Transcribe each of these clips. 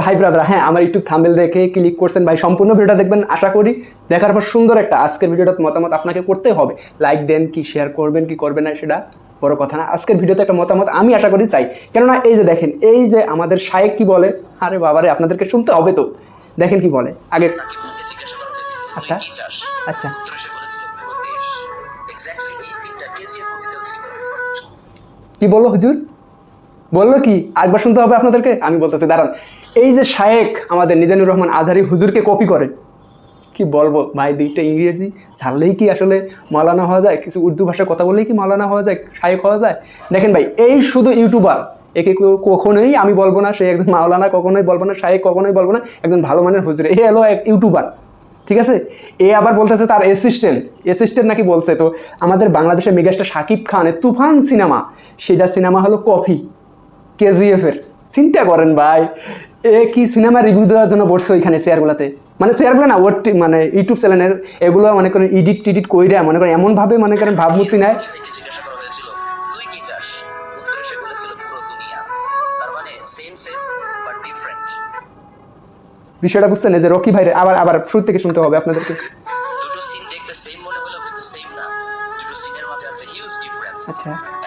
ভাই ব্রাদার হ্যাঁ আমার ইউটিউব থাম্বেল দেখে ক্লিক করছেন ভাই সম্পূর্ণ ভিডিওটা দেখবেন আশা করি দেখার পর সুন্দর একটা আজকের ভিডিওটা মতামত আপনাকে করতে হবে। লাইক দেন কি শেয়ার করবেন কি করবেন না সেটা বড় কথা না। আজকের ভিডিওতে একটা মতামত আমি আশা করি চাই। কেননা এই যে দেখেন এই যে আমাদের শায়েক কি বলে? আরে বাবারে আপনাদেরকে শুনতে হবে তো। দেখেন কি বলে? আগে আচ্ছা। আচ্ছা। কি বলল হুজুর? বলল কি একবার শুনতে হবে আপনাদেরকে? আমি বলতেছি, দাঁড়ান। এই যে শায়েক আমাদের নিজানুর রহমান আজহারি হুজুরকে কপি করে, কি বলব? ভাই, দুইটা ইংরেজি ছাড়লেই কি আসলে মালানা হওয়া যায়? কিছু উর্দু ভাষায় কথা বললেই কি মালানা হওয়া যায়? শায়েক হওয়া যায়? দেখেন ভাই, এই শুধু ইউটিউবার, একে কখনোই আমি বলব না, সে একজন মাওলানা, কখনোই বলব না, শায়েক কখনোই বলব না, একজন ভালো মানের হুজুর। এ হলো এক ইউটিউবার, ঠিক আছে? এ আবার বলতেছে তার অ্যাসিস্ট্যান্ট অ্যাসিস্ট্যান্ট নাকি বলছে, তো আমাদের বাংলাদেশের মেগাস্টার শাকিব খানের তুফান সিনেমা, সেটা সিনেমা হলো কফি। কেজিএফ এর। চিন্তা করেন ভাই এ কি সিনেমা রিভিউ দেওয়ার জন্য বসছে ওইখানে চেয়ারগুলোতে মানে চেয়ারগুলো না ওর মানে ইউটিউব চ্যানেলের এগুলো মনে করেন এডিট টিডিট কইরা মনে করেন এমনভাবে মনে করেন ভাবমূর্তি নেয়। মানে বিষয়টা বুঝছেন এই যে রকি ভাইরে আবার আবার শুরু থেকে শুনতে হবে আপনাদেরকে। দুটো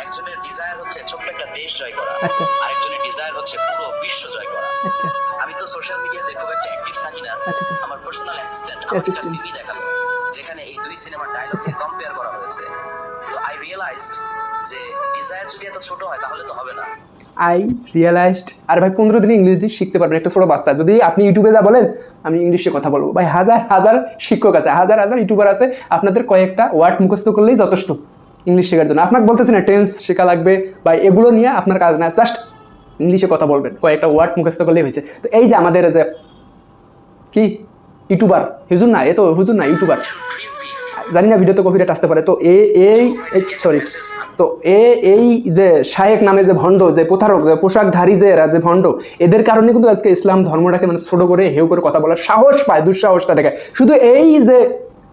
আচ্ছা। আরেকজনের ডিজায়ার হচ্ছে পুরো বিশ্ব জয় করা। আচ্ছা। আমি তো সোশ্যাল মিডিয়াতে খুব একটা অ্যাক্টিভ থাকি না? আচ্ছা, আচ্ছা। আমার পার্সোনাল অ্যাসিস্ট্যান্ট টিভি দেখাল যেখানে এই দুই সিনেমার ডায়লগকে কম্পেয়ার করা হয়েছে। তো আই রিয়েলাইজড যে ডিজায়ার যদি এত ছোট হয় তাহলে তো হবে না। আই রিয়েলাইজড আর ভাই পনেরো দিনে ইংরেজি শিখতে পারবেন একটা ছোটো বাচ্চা। যদি আপনি ইউটিউবে যা বলেন আমি ইংলিশে কথা বলব। ভাই হাজার হাজার শিক্ষক আছে হাজার হাজার ইউটিউবার আছে। আপনাদের কয়েকটা ওয়ার্ড মুখস্থ করলেই যথেষ্ট। ইংলিশ শেখার জন্য। আপনাকে বলতেছি না টেন্স শেখা লাগবে বা এগুলো নিয়ে আপনার কাজ না। জাস্ট ইংলিশে কথা বলবেন। কয়েকটা ওয়ার্ড মুখস্থ করলেই হয়েছে। তো এই যে আমাদের যে কি? ইউটিউবার হুজুর না, এ তো হুজুর না ইউটিউবার জানি না ভিডিওতে কপিরাইট আসতে পারে। তো এ, এই সরি তো এ, এই যে শায়েক নামে যে ভণ্ড, যে প্রতারক, যে পোশাকধারী যে এরা, যে ভণ্ড, এদের কারণে কিন্তু আজকে ইসলাম ধর্মটাকে মানে ছোট করে হেউ করে কথা বলার সাহস পায়, দুঃসাহসটা দেখায়। শুধু এই যে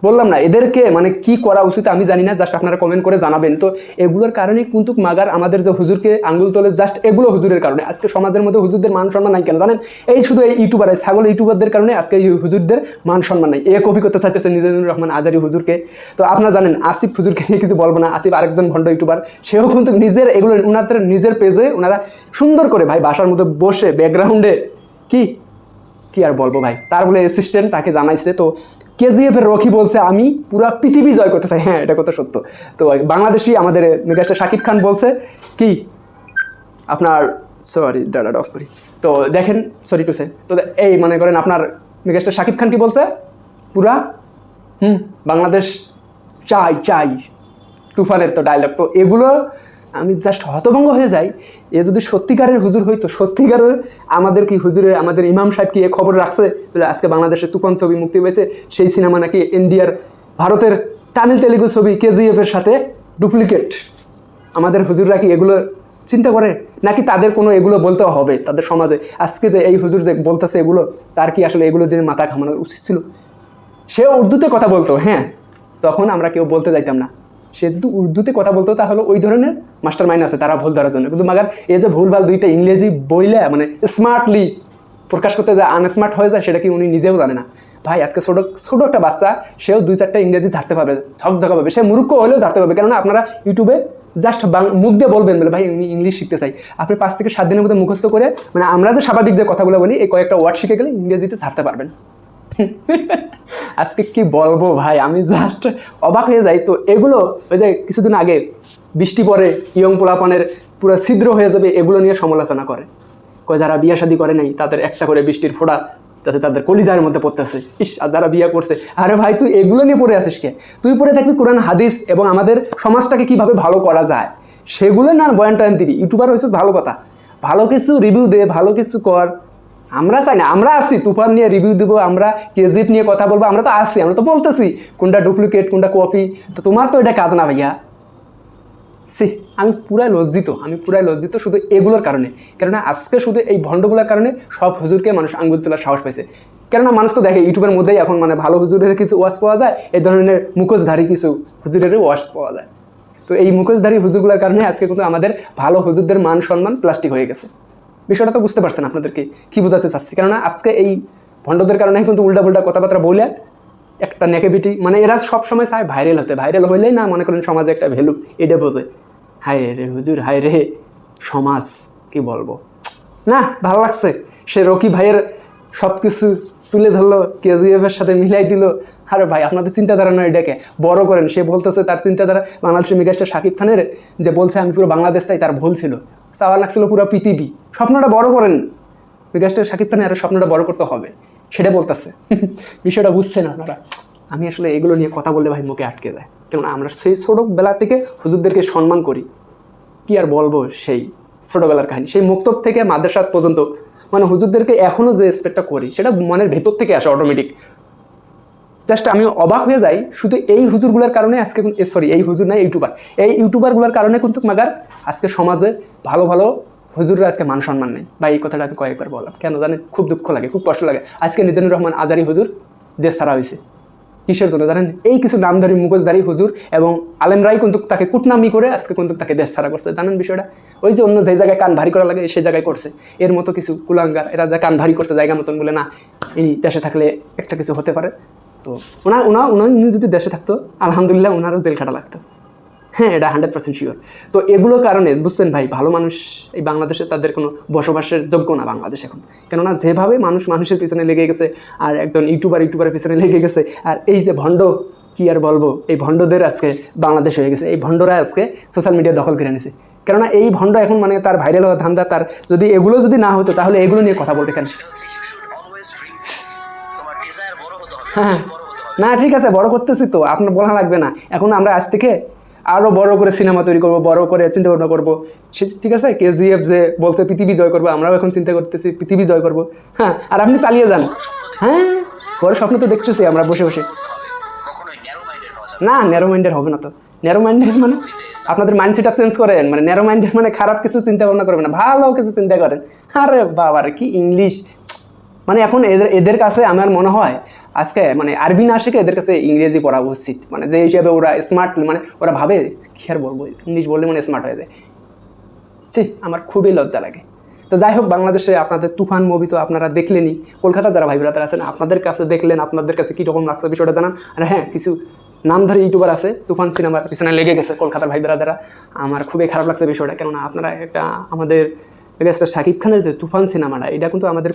বললাম না, এদেরকে মানে কি করা উচিত আমি জানি না জাস্ট আপনারা কমেন্ট করে জানাবেন। তো এগুলোর কারণেই কিন্তু মাগার আমাদের যে হুজুরকে আঙ্গুল তোলে জাস্ট এগুলো হুজুরের কারণে। আজকে সমাজের মধ্যে হুজুরদের মান সম্মান নাই কেন জানেন? এই শুধু এই ইউটিউবার এই ছাগল ইউটিউবারদের কারণে আজকে এই হুজুরদের মান সম্মান নাই। এ কপি করতে চাইতেছে নিজামুর রহমান আজারি হুজুরকে। তো আপনারা জানেন, আসিফ হুজুরকে নিয়ে কিছু বলব না। আসিফ আরেকজন ভণ্ড ইউটিউবার সেও কিন্তু নিজের এগুলো ওনাদের নিজের পেজে ওনারা সুন্দর করে ভাই বাসার মধ্যে বসে ব্যাকগ্রাউন্ডে কি? কি আর বলব ভাই? তার বলে অ্যাসিস্ট্যান্ট তাকে জানাইছে, তো কেজিএফ এর রকি বলছে, আমি পুরা পৃথিবী জয় করতে চাই। হ্যাঁ এটা কথা সত্য। তো বাংলাদেশি আমাদের মেগাস্টার শাকিব খান বলছে কি, আপনার সরি ডাটা অফ করি। তো দেখেন সরি টু সে তো এই মনে করেন আপনার মেগাস্টার শাকিব খান কি বলছে, পুরা, হুম, বাংলাদেশ চাই চাই। তুফানের তো ডায়লগ তো এগুলো আমি জাস্ট হতভঙ্গ হয়ে যাই, এ যদি সত্যিকারের হুজুর হইতো, সত্যিকারের আমাদের কি হুজুরের, আমাদের ইমাম সাহেব কি এ খবর রাখছে? আজকে বাংলাদেশে তুফান ছবি মুক্তি পেয়েছে সেই সিনেমা নাকি ইন্ডিয়ার ভারতের তামিল তেলেগু ছবি কেজিএফ এর সাথে ডুপ্লিকেট। আমাদের হুজুররা কি এগুলো চিন্তা করে? নাকি তাদের কোনো এগুলো বলতে হবে তাদের সমাজে? আজকে যে এই হুজুর যে বলতেছে এগুলো, তার কি আসলে এগুলো দিয়ে মাথা ঘামানো উচিত ছিল? সে উর্দুতে কথা বলতো হ্যাঁ। তখন আমরা কেউ বলতে যাইতাম না। সে যদি উর্দুতে কথা বলতো, তাহলে ওই ধরনের মাস্টার মাইন্ড আছে, তারা ভুল ধরার জন্য। কিন্তু মাগার এই যে ভুলভাল দুইটা ইংরেজি বইলে মানে স্মার্টলি প্রকাশ করতে যায় আনস্মার্ট হয়ে যায়, সেটা কি উনি নিজেও জানে না। ভাই, আজকে ছোটো ছোটো একটা বাচ্চা, সেও দুই চারটা ইংরেজি ঝাড়তে পারবে ঝকঝকা পাবে সে মূর্খ হলেও ঝাড়তে পারবে। কেননা আপনারা ইউটিউবে জাস্ট মুখ দিয়ে বলবেন বলে, ভাই, আমি ইংলিশ শিখতে চাই। আপনি পাঁচ থেকে সাত দিনের মধ্যে মুখস্থ করে মানে আমরা যে স্বাভাবিক যে কথাগুলো বলি, এই কয়েকটা ওয়ার্ড শিখে গেলে ইংরেজিতে ছাড়তে পারবেন। আজকে কি বলব ভাই? আমি জাস্ট অবাক হয়ে যাই। তো এগুলো ওই যে কিছুদিন আগে বৃষ্টি পরে ইয়ং পোলাপানের পুরো ছিদ্র হয়ে যাবে, এগুলো নিয়ে সমালোচনা করে। কয়, যারা বিয়ে শাদী করে নাই, তাদের একটা করে বৃষ্টির ফোঁটা যাতে তাদের কলিজার মধ্যে পড়তেছে। ইস, আর যারা বিয়ে করছে, আরে ভাই, তুই এগুলো নিয়ে পড়ে আসিস কে? তুই পড়ে থাকবি কোরআন, হাদিস এবং আমাদের সমাজটাকে কীভাবে ভালো করা যায়? সেগুলো না বয়ান টয়ান দিবি। ইউটিউবার হয়েছে ভালো কথা। ভালো কিছু রিভিউ দে, ভালো কিছু কর। আমরা চাই না, আমরা আছি, তুফান নিয়ে রিভিউ দেবো, আমরা কেজিএফ নিয়ে কথা বলব, আমরা তো আসি আমরা তো বলতেছি, কোনটা ডুপ্লিকেট কোনটা কপি তো তোমার তো এটা কাজ না ভাইয়া। সি আমি পুরাই লজ্জিত, আমি পুরাই লজ্জিত শুধু এগুলোর কারণে। কেননা আজকে শুধু এই ভণ্ডগুলোর কারণে সব হুজুরকে মানুষ আঙ্গুল তোলার সাহস পাইছে। কেননা মানুষ তো দেখে ইউটিউবের মধ্যেই এখন মানে ভালো হুজুরের কিছু ওয়াশ পাওয়া যায়, এই ধরনের মুখোশধারী কিছু হুজুরের ওয়াশ পাওয়া যায়। তো এই মুখোশধারী হুজুরগুলোর কারণে আজকে কিন্তু আমাদের ভালো হুজুরদের মান সম্মান প্লাস্টিক হয়ে গেছে। বিষয়টা তো বুঝতে পারছেন আপনাদেরকে কী বোঝাতে চাচ্ছি। কেননা আজকে এই ভণ্ডদের কারণে কিন্তু উল্টা পুল্টা কথাবার্তা বলে একটা নেগেটিভিটি মানে এরা সব সময় চায় ভাইরাল হতে। ভাইরাল হইলেই না, মনে করেন সমাজে একটা ভ্যালু এটা বোঝে হায় রে হুজুর, হায় রে, সমাজ, কি বলব? না, ভালো লাগছে। সে রকি ভাইয়ের সব কিছু তুলে ধরলো কেজিএফ এর সাথে মিলাই দিল। আরে ভাই, আপনাদের চিন্তাধারা নয় এটাকে। বড় করেন, সে বলতেছে তার চিন্তাধারা বাংলাদেশের মেগাস্টার শাকিব খানের যে বলছে, আমি পুরো বাংলাদেশ চাই, তার ভুল ছিল। চাওয়া লাগছিল পুরো পৃথিবী। স্বপ্নটা বড় করেন মেগাস্টার শাকিব খানের আরও স্বপ্নটা বড় করতে হবে, সেটা বলতেছে। বিষয়টা বুঝছেন আপনারা। আমি আসলে এগুলো নিয়ে কথা বললে ভাই মুখে আটকে যায়। কেননা আমরা সেই ছোটোবেলা থেকে হুজুরদেরকে সম্মান করি। কি আর বলব সেই ছোটোবেলার কাহিনী। সেই মুক্তব থেকে মাদ্রাসাত পর্যন্ত মানে হুজুরদেরকে এখনও যে রেসপেক্টটা করি, সেটা মনের ভেতর থেকে আসে অটোমেটিক জাস্ট আমি অবাক হয়ে যাই, শুধু এই হুজুরগুলোর কারণে আজকে সরি এই হুজুর না ইউটিউবার। এই ইউটিউবারগুলোর কারণে কিন্তু মাগার আজকে সমাজে ভালো ভালো হুজুররা আজকে মান সম্মান নেই। বা এই কথাটা আমি কয়েকবার বললাম। কেন জানেন? খুব দুঃখ লাগে, খুব কষ্ট লাগে। আজকে নিজানুর রহমান আজারি হুজুর দেশ ছাড়া হয়েছে কিসের জন্য জানেন? এই কিছু নামধারী, মুখোশধারী হুজুর এবং আলেম আলেমরাই কিন্তু তাকে কুটনামি করে আজকে কিন্তু তাকে দেশ ছাড়া করছে। জানেন বিষয়টা? ওই যে অন্য যে জায়গায় কান ভারী করা লাগে সেই জায়গায় করছে। এর মতো কিছু কুলাঙ্গার, এরা যা কান ভারী করছে জায়গা মতন বলে না, এই দেশে থাকলে একটা কিছু হতে পারে। তো ওনা ওনা ওনা উনি যদি দেশে থাকতো, আলহামদুলিল্লাহ ওনারও জেল খাটা লাগতো। হ্যাঁ এটা হান্ড্রেড পার্সেন্ট শিওর তো এগুলোর কারণে, বুঝছেন ভাই, ভালো মানুষ এই বাংলাদেশে তাদের কোনো বসবাসের যোগ্য না বাংলাদেশ এখন। কেননা যেভাবে মানুষ মানুষের পিছনে লেগে গেছে, আর একজন ইউটিউবার ইউটিউবারের পিছনে লেগে গেছে, আর এই যে ভণ্ড, কি আর বলব, এই ভণ্ডদের আজকে বাংলাদেশ হয়ে গেছে। এই ভণ্ডরা আজকে সোশ্যাল মিডিয়া দখল করে নিছে। কেননা এই ভণ্ড এখন মানে তার ভাইরাল হওয়ার ধান্দা, তার যদি এগুলো যদি না হতো, তাহলে এগুলো নিয়ে কথা বলতে কেন হ্যাঁ। না, ঠিক আছে, বড় করতেছি তো, আপনার বলা লাগবে না। এখন আমরা আজ থেকে আরও বড় করে সিনেমা তৈরি করব, বড় করে চিন্তা ভাবনা করব। সে, ঠিক আছে, কেজিএফ যে বলছে, পৃথিবী জয় করব, আমরাও এখন চিন্তা করতেছি, পৃথিবী জয় করব। হ্যাঁ আর আপনি চালিয়ে যান। হ্যাঁ বড় স্বপ্ন তো দেখতেছি আমরা বসে বসে। মাইন্ডেড না ন্যারো মাইন্ডের হবে না তো। ন্যারো মাইন্ডের মানে আপনাদের মাইন্ডসেট আপ চেঞ্জ করেন মানে ন্যারো মাইন্ডের মানে খারাপ কিছু চিন্তা ভাবনা করবেন না, ভালো কিছু চিন্তা করেন। আরে বাবা রে কি ইংলিশ মানে এখন এদের এদের কাছে আমার মনে হয় আজকে মানে আরবি না শিখে এদের কাছে ইংরেজি পড়া উচিত। মানে যে হিসাবে ওরা স্মার্ট মানে ওরা ভাবে, কি আর বলব? ইংলিশ বললে মানে স্মার্ট হয়ে যায়। ছি, আমার খুবই লজ্জা লাগে। তো যাই হোক, বাংলাদেশে আপনাদের তুফান মুভি তো আপনারা দেখলেনই। কলকাতা যারা ভাই ব্রাদার আছেন, আপনাদের কাছে দেখলেন, আপনাদের কাছে কীরকম লাগছে বিষয়টা জানান। আর হ্যাঁ কিছু নামধারী ইউটিউবার আছে, তুফান সিনেমার পিছনে লেগে গেছে কলকাতার ভাই ব্রাদাররা আমার খুবই খারাপ লাগছে বিষয়টা, কেননা আপনারা এটা আমাদের মেগাস্টার শাকিব খানের যে তুফান সিনেমাটা, এটা কিন্তু আমাদের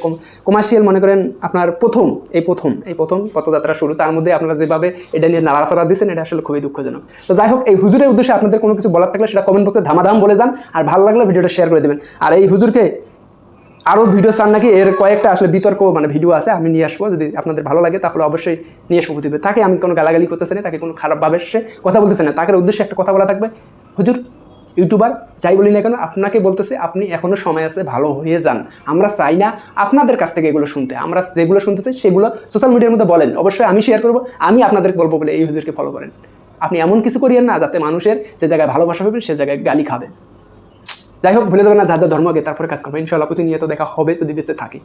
কমার্শিয়াল মনে করেন আপনার প্রথম, এই প্রথম এই প্রথম পথযাত্রা শুরু। তার মধ্যে আপনারা যেভাবে এটা নিয়ে নাড়াচাড়া দিচ্ছেন, এটা আসলে খুবই দুঃখজনক। তো যাই হোক, এই হুজুরের উদ্দেশ্যে আপনাদের কোনো কিছু বলার থাকলে সেটা কমেন্ট বক্সে ধামাধাম বলে যান, আর ভালো লাগলে ভিডিওটা শেয়ার করে দেবেন। আর এই হুজুরকে আরও ভিডিও চান নাকি? এর কয়েকটা আসলে বিতর্ক মানে ভিডিও আছে, আমি নিয়ে আসব। যদি আপনাদের ভালো লাগে, তাহলে অবশ্যই নিয়ে আসব দিবে তাকে আমি কোনো গালাগালি করতেছি না, তাকে কোনো খারাপভাবে সে কথা বলতেছে না। তাকে উদ্দেশ্যে একটা কথা বলা থাকবে। হুজুর ইউটিউবার, যাই বলি না কেন, আপনাকে বলতেছে, আপনি এখনও সময় আছে, ভালো হয়ে যান। আমরা চাই না আপনাদের কাছ থেকে এগুলো শুনতে। আমরা যেগুলো শুনতেছি সেগুলো সোশ্যাল মিডিয়ার মধ্যে বলেন। অবশ্যই আমি শেয়ার করব, আমি আপনাদের বলব বলে এই হুজুরকে ফলো করেন। আপনি এমন কিছু করিয়েন না, যাতে মানুষের যে জায়গায় ভালোবাসা পাবেন, সে জায়গায় গালি খাবেন যাই হোক, ভুলে যাবেন না যা যা ধর্মকে তারপরে কাজ করবে ইনশাল্লাহ প্রতিনিয়ত দেখা হবে, যদি বেঁচে থাকি।